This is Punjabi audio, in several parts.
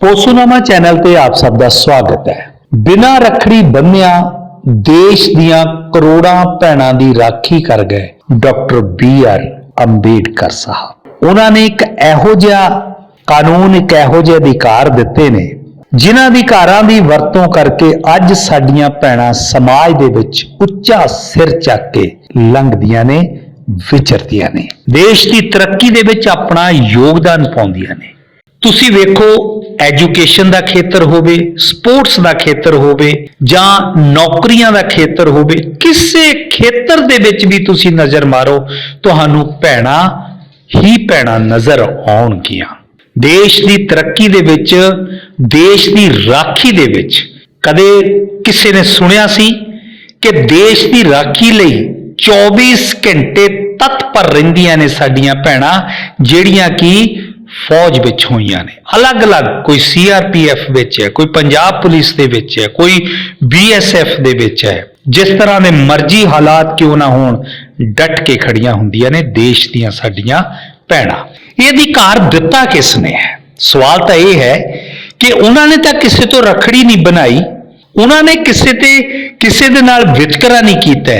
ਪੋਸੂਨਾਮਾ ਚੈਨਲ ਤੇ ਆਪ ਸਭ ਦਾ ਸਵਾਗਤ ਹੈ। ਬਿਨਾਂ ਰੱਖੜੀ ਬੰਨਿਆ ਦੇਸ਼ ਦੀਆਂ ਕਰੋੜਾਂ ਭੈਣਾਂ ਦੀ ਰਾਖੀ ਕਰ ਗਏ ਡਾਕਟਰ ਬੀ ਆਰ ਅੰਬੇਡਕਰ ਸਾਹਿਬ। ਉਹਨਾਂ ਨੇ ਇੱਕ ਇਹੋ ਜਿਹਾ ਕਾਨੂੰਨ, ਇੱਕ ਇਹੋ ਜਿਹੇ ਅਧਿਕਾਰ ਦਿੱਤੇ ਨੇ, ਜਿਨ੍ਹਾਂ ਅਧਿਕਾਰਾਂ ਦੀ ਵਰਤੋਂ ਕਰਕੇ ਅੱਜ ਸਾਡੀਆਂ ਭੈਣਾਂ ਸਮਾਜ ਦੇ ਵਿੱਚ ਉੱਚਾ ਸਿਰ ਚੱਕ ਕੇ ਲੰਘਦੀਆਂ ਨੇ, ਵਿਚਰਦੀਆਂ ਨੇ। ਦੇਸ਼ ਦੀ ਤਰੱਕੀ ਦੇ ਵਿੱਚ ਆਪਣਾ ਯੋਗਦਾਨ ਪਾਉਂਦੀਆਂ ਨੇ। ਤੁਸੀਂ ਵੇਖੋ ਐਜੂਕੇਸ਼ਨ ਦਾ ਖੇਤਰ ਹੋਵੇ, ਸਪੋਰਟਸ ਦਾ ਖੇਤਰ ਹੋਵੇ ਜਾਂ ਨੌਕਰੀਆਂ ਦਾ ਖੇਤਰ ਹੋਵੇ, ਕਿਸੇ ਖੇਤਰ ਦੇ ਵਿੱਚ ਵੀ ਤੁਸੀਂ ਨਜ਼ਰ ਮਾਰੋ, ਤੁਹਾਨੂੰ ਭੈਣਾਂ ਹੀ ਭੈਣਾਂ ਨਜ਼ਰ ਆਉਣਗੀਆਂ। ਦੇਸ਼ ਦੀ ਤਰੱਕੀ ਦੇ ਵਿੱਚ, ਦੇਸ਼ ਦੀ ਰਾਖੀ ਦੇ ਵਿੱਚ, ਕਦੇ ਕਿਸੇ ਨੇ ਸੁਣਿਆ ਸੀ ਕਿ ਦੇਸ਼ ਦੀ ਰਾਖੀ ਲਈ 24 ਘੰਟੇ ਤਤਪਰ ਰਹਿੰਦੀਆਂ ਨੇ ਸਾਡੀਆਂ ਭੈਣਾਂ, ਜਿਹੜੀਆਂ ਕਿ ਫੌਜ ਵਿੱਚ ਹੋਈਆਂ ਨੇ। ਅਲੱਗ-ਅਲੱਗ ਕੋਈ ਸੀਆਰਪੀਐਫ ਵਿੱਚ ਹੈ, ਕੋਈ ਪੰਜਾਬ ਪੁਲਿਸ ਦੇ ਵਿੱਚ ਹੈ, ਕੋਈ ਬੀਐਸਐਫ ਦੇ ਵਿੱਚ ਹੈ। ਜਿਸ ਤਰ੍ਹਾਂ ਦੇ ਮਰਜ਼ੀ ਹਾਲਾਤ ਕਿਉਂ ਨਾ ਹੋਣ, ਡਟ ਕੇ ਖੜੀਆਂ ਹੁੰਦੀਆਂ ਨੇ ਦੇਸ਼ ਦੀਆਂ ਸਾਡੀਆਂ ਭੈਣਾਂ। ਇਹ ਅਧਿਕਾਰ ਦਿੱਤਾ ਕਿਸ ਨੇ? ਹੈ ਸਵਾਲ ਤਾਂ ਇਹ ਹੈ ਕਿ ਉਹਨਾਂ ਨੇ ਤਾਂ ਕਿਸੇ ਤੋਂ ਰਖੜੀ ਨਹੀਂ ਬਣਾਈ, ਉਹਨਾਂ ਨੇ ਕਿਸੇ ਤੇ, ਕਿਸੇ ਦੇ ਨਾਲ ਵਿਤਕਰਾ ਨਹੀਂ ਕੀਤਾ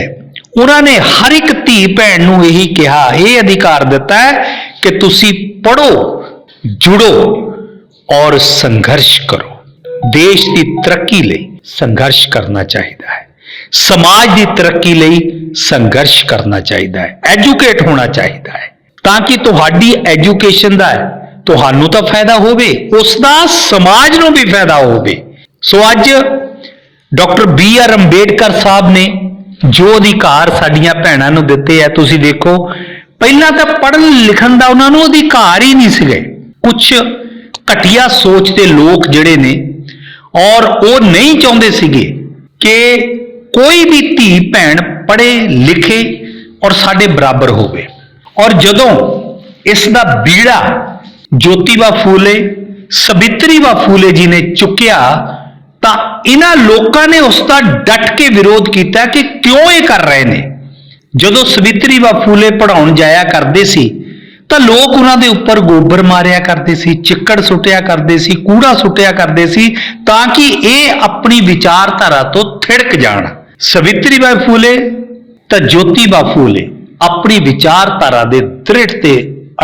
ਉਹਨਾਂ ਨੇ ਹਰ ਇੱਕ ਧੀ ਭੈਣ ਨੂੰ ਇਹੀ ਕਿਹਾ, ਇਹ ਅਧਿਕਾਰ ਦਿੱਤਾ ਹੈ ਕਿ ਤੁਸੀਂ ਪੜੋ ਜੁੜੋ ਔਰ ਸੰਘਰਸ਼ ਕਰੋ। ਦੇਸ਼ ਦੀ ਤਰੱਕੀ ਲਈ ਸੰਘਰਸ਼ ਕਰਨਾ ਚਾਹੀਦਾ ਹੈ। ਸਮਾਜ ਦੀ ਤਰੱਕੀ ਲਈ ਸੰਘਰਸ਼ ਕਰਨਾ ਚਾਹੀਦਾ ਹੈ। ਐਜੂਕੇਟ ਹੋਣਾ ਚਾਹੀਦਾ ਹੈ। ਤਾਂ ਕਿ ਤੁਹਾਡੀ ਐਜੂਕੇਸ਼ਨ ਦਾ ਤੁਹਾਨੂੰ ਤਾਂ ਫਾਇਦਾ ਹੋਵੇ, ਉਸ ਦਾ ਸਮਾਜ ਨੂੰ ਵੀ ਫਾਇਦਾ ਹੋਵੇ। ਸੋ ਅੱਜ ਡਾਕਟਰ ਬੀ ਆਰ ਅੰਬੇਡਕਰ ਸਾਹਿਬ ਨੇ ਜੋ ਅਧਿਕਾਰ ਸਾਡੀਆਂ ਭੈਣਾਂ ਨੂੰ ਦਿੱਤੇ ਆ, ਤੁਸੀਂ ਦੇਖੋ, ਪਹਿਲਾਂ ਤਾਂ ਪੜ੍ਹਨ ਲਿਖਣ ਦਾ ਉਹਨਾਂ ਨੂੰ ਅਧਿਕਾਰ ਹੀ ਨਹੀਂ ਸੀਗੇ। ਕੁਝ ਘਟੀਆ ਸੋਚ ਦੇ ਲੋਕ ਜਿਹੜੇ ਨੇ, ਔਰ ਉਹ ਨਹੀਂ ਚਾਹੁੰਦੇ ਸੀਗੇ ਕਿ ਕੋਈ ਵੀ ਧੀ ਭੈਣ ਪੜ੍ਹੇ ਲਿਖੇ ਔਰ ਸਾਡੇ ਬਰਾਬਰ ਹੋਵੇ। ਔਰ ਜਦੋਂ ਇਸ ਦਾ ਬੀੜਾ ਜੋਤੀਬਾ ਫੂਲੇ ਸਵਿਤਰੀਬਾ ਫੂਲੇ ਜੀ ਨੇ ਚੁੱਕਿਆ, ਤਾਂ ਇਹਨਾਂ ਲੋਕਾਂ ਨੇ ਉਸ ਦਾ ਡਟ ਕੇ ਵਿਰੋਧ ਕੀਤਾ ਕਿ ਕਿਉਂ ਇਹ ਕਰ ਰਹੇ ਨੇ? ਜਦੋਂ ਸਵਿਤਰੀਬਾ ਫੂਲੇ ਪੜਾਉਣ ਜਾਇਆ ਕਰਦੇ ਸੀ ਤਾਂ ਲੋਕ ਉਹਨਾਂ ਦੇ ਉੱਪਰ ਗੋਬਰ ਮਾਰਿਆ ਕਰਦੇ ਸੀ, ਚਿੱਕੜ ਸੁੱਟਿਆ ਕਰਦੇ ਸੀ, ਕੂੜਾ ਸੁੱਟਿਆ ਕਰਦੇ ਸੀ, ਤਾਂ ਕਿ ਇਹ ਆਪਣੀ ਵਿਚਾਰਧਾਰਾ ਤੋਂ ਥਿੜਕ ਜਾਣ। ਸਵਿਤਰੀ ਬਾਈ ਫੂਲੇ ਤਾਂ ਜੋਤੀਬਾ ਫੂਲੇ ਆਪਣੀ ਵਿਚਾਰਧਾਰਾ ਦੇ ਦ੍ਰਿੜ ਤੇ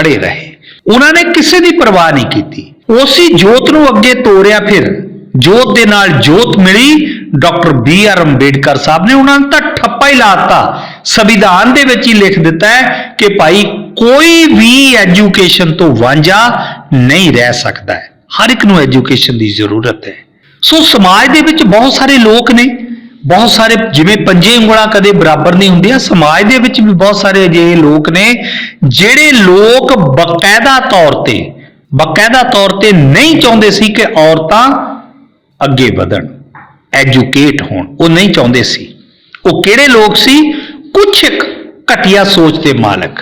ਅੜੇ ਰਹੇ। ਉਹਨਾਂ ਨੇ ਕਿਸੇ ਦੀ ਪਰਵਾਹ ਨਹੀਂ ਕੀਤੀ। ਉਸੇ ਜੋਤ ਨੂੰ ਅੱਗੇ ਤੋਰਿਆ ਫਿਰ। ਜੋਤ ਦੇ ਨਾਲ ਜੋਤ ਮਿਲੀ। ਡਾਕਟਰ ਬੀ ਆਰ ਅੰਬੇਡਕਰ ਸਾਹਿਬ ਨੇ ਉਹਨਾਂ ਨੇ ਤਾਂ ਠੱਪਾ ਹੀ ਲਾਤਾ ਸੰਵਿਧਾਨ ਦੇ ਵਿੱਚ ਹੀ ਲਿਖ ਦਿੱਤਾ ਹੈ ਕਿ ਭਾਈ ਕੋਈ ਵੀ ਐਜੂਕੇਸ਼ਨ ਤੋਂ ਵਾਂਝਾ ਨਹੀਂ ਰਹਿ ਸਕਦਾ ਹੈ। ਹਰ ਇੱਕ ਨੂੰ ਐਜੂਕੇਸ਼ਨ ਦੀ ਜ਼ਰੂਰਤ ਹੈ। ਸੋ ਸਮਾਜ ਦੇ ਵਿੱਚ ਬਹੁਤ ਸਾਰੇ ਲੋਕ ਨੇ। ਬਹੁਤ ਸਾਰੇ ਜਿਵੇਂ ਪੰਜੇ ਉਂਗਲਾਂ ਕਦੇ ਬਰਾਬਰ ਨਹੀਂ ਹੁੰਦੀਆਂ। ਸਮਾਜ ਦੇ ਵਿੱਚ ਵੀ ਬਹੁਤ ਸਾਰੇ ਅਜਿਹੇ ਲੋਕ ਨੇ ਜਿਹੜੇ ਲੋਕ ਬਕਾਇਦਾ ਤੌਰ ਤੇ, ਬਕਾਇਦਾ ਤੌਰ ਤੇ ਨਹੀਂ ਚਾਹੁੰਦੇ ਸੀ ਕਿ ਔਰਤਾਂ ਅੱਗੇ ਵਧਣ, ਐਜੂਕੇਟ ਹੋਣ। ਉਹ ਨਹੀਂ ਚਾਹੁੰਦੇ ਸੀ। ਉਹ ਕਿਹੜੇ ਲੋਕ ਸੀ? ਕੁਝ ਇੱਕ ਘਟੀਆ ਸੋਚ ਦੇ ਮਾਲਕ।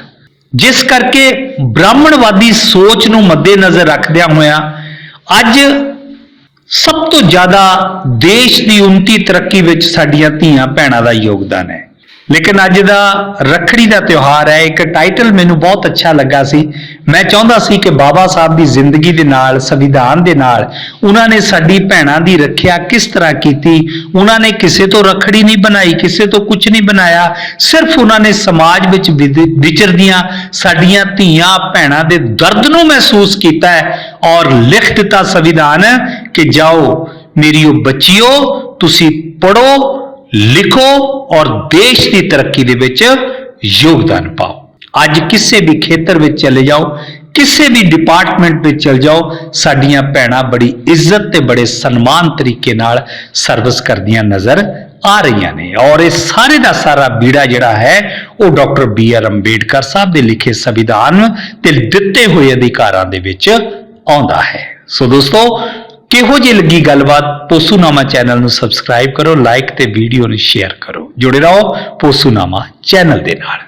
ਜਿਸ ਕਰਕੇ ਬ੍ਰਾਹਮਣਵਾਦੀ ਸੋਚ ਨੂੰ ਮੱਦੇਨਜ਼ਰ ਰੱਖਦਿਆਂ ਹੋਇਆਂ ਅੱਜ ਸਭ ਤੋਂ ਜ਼ਿਆਦਾ ਦੇਸ਼ ਦੀ ਉન્નਤੀ ਤਰੱਕੀ ਵਿੱਚ ਸਾਡੀਆਂ ਧੀਆਂ ਭੈਣਾਂ ਦਾ ਯੋਗਦਾਨ ਹੈ। ਲੇਕਿਨ ਅੱਜ ਦਾ ਰੱਖੜੀ ਦਾ ਤਿਉਹਾਰ ਹੈ, ਇੱਕ ਟਾਈਟਲ ਮੈਨੂੰ ਬਹੁਤ ਅੱਛਾ ਲੱਗਾ ਸੀ। ਮੈਂ ਚਾਹੁੰਦਾ ਸੀ ਕਿ ਬਾਬਾ ਸਾਹਿਬ ਦੀ ਜ਼ਿੰਦਗੀ ਦੇ ਨਾਲ, ਸੰਵਿਧਾਨ ਦੇ ਨਾਲ ਉਹਨਾਂ ਨੇ ਸਾਡੀ ਭੈਣਾਂ ਦੀ ਰੱਖਿਆ ਕਿਸ ਤਰ੍ਹਾਂ ਕੀਤੀ। ਉਹਨਾਂ ਨੇ ਕਿਸੇ ਤੋਂ ਰੱਖੜੀ ਨਹੀਂ ਬਣਾਈ, ਕਿਸੇ ਤੋਂ ਕੁਝ ਨਹੀਂ ਬਣਾਇਆ। ਸਿਰਫ ਉਹਨਾਂ ਨੇ ਸਮਾਜ ਵਿੱਚ ਵਿਦ- ਵਿਚਰਦੀਆਂ ਸਾਡੀਆਂ ਧੀਆਂ ਭੈਣਾਂ ਦੇ ਦਰਦ ਨੂੰ ਮਹਿਸੂਸ ਕੀਤਾ ਹੈ ਔਰ ਲਿਖ ਦਿੱਤਾ ਸੰਵਿਧਾਨ ਕਿ ਜਾਓ, ਮੇਰੀ ਉਹ ਬੱਚਿਓ, ਤੁਸੀਂ ਪੜੋ ਲਿਖੋ ਔਰ ਦੇਸ਼ ਦੀ ਤਰੱਕੀ ਦੇ ਵਿੱਚ ਯੋਗਦਾਨ ਪਾਓ। ਅੱਜ ਕਿਸੇ ਵੀ ਖੇਤਰ ਵਿੱਚ ਚਲੇ ਜਾਓ, ਕਿਸੇ ਵੀ ਡਿਪਾਰਟਮੈਂਟ ਵਿੱਚ ਚਲ ਜਾਓ, ਸਾਡੀਆਂ ਭੈਣਾਂ ਬੜੀ ਇੱਜ਼ਤ ਤੇ ਬੜੇ ਸਨਮਾਨ ਤਰੀਕੇ ਨਾਲ ਸਰਵਿਸ ਕਰਦੀਆਂ ਨਜ਼ਰ ਆ ਰਹੀਆਂ ਨੇ। ਔਰ ਇਹ ਸਾਰੇ ਦਾ ਸਾਰਾ ਬੀੜਾ ਜਿਹੜਾ ਹੈ, ਉਹ ਡਾਕਟਰ ਬੀ ਆਰ ਅੰਬੇਡਕਰ ਸਾਹਿਬ ਦੇ ਲਿਖੇ ਸੰਵਿਧਾਨ ਤੇ ਦਿੱਤੇ ਹੋਏ ਅਧਿਕਾਰਾਂ ਦੇ ਵਿੱਚ ਆਉਂਦਾ ਹੈ। ਸੋ ਦੋਸਤੋ ਕਿਹੋ ਜਿਹੀ ਲੱਗੀ ਗੱਲਬਾਤ, ਪੋਸੂਨਾਮਾ ਚੈਨਲ ਨੂੰ ਸਬਸਕ੍ਰਾਈਬ ਕਰੋ ਲਾਈਕ ਤੇ ਵੀਡੀਓ ਨੂੰ ਸ਼ੇਅਰ ਕਰੋ। ਜੁੜੇ ਰਹੋ ਪੋਸੂਨਾਮਾ ਚੈਨਲ ਦੇ ਨਾਲ।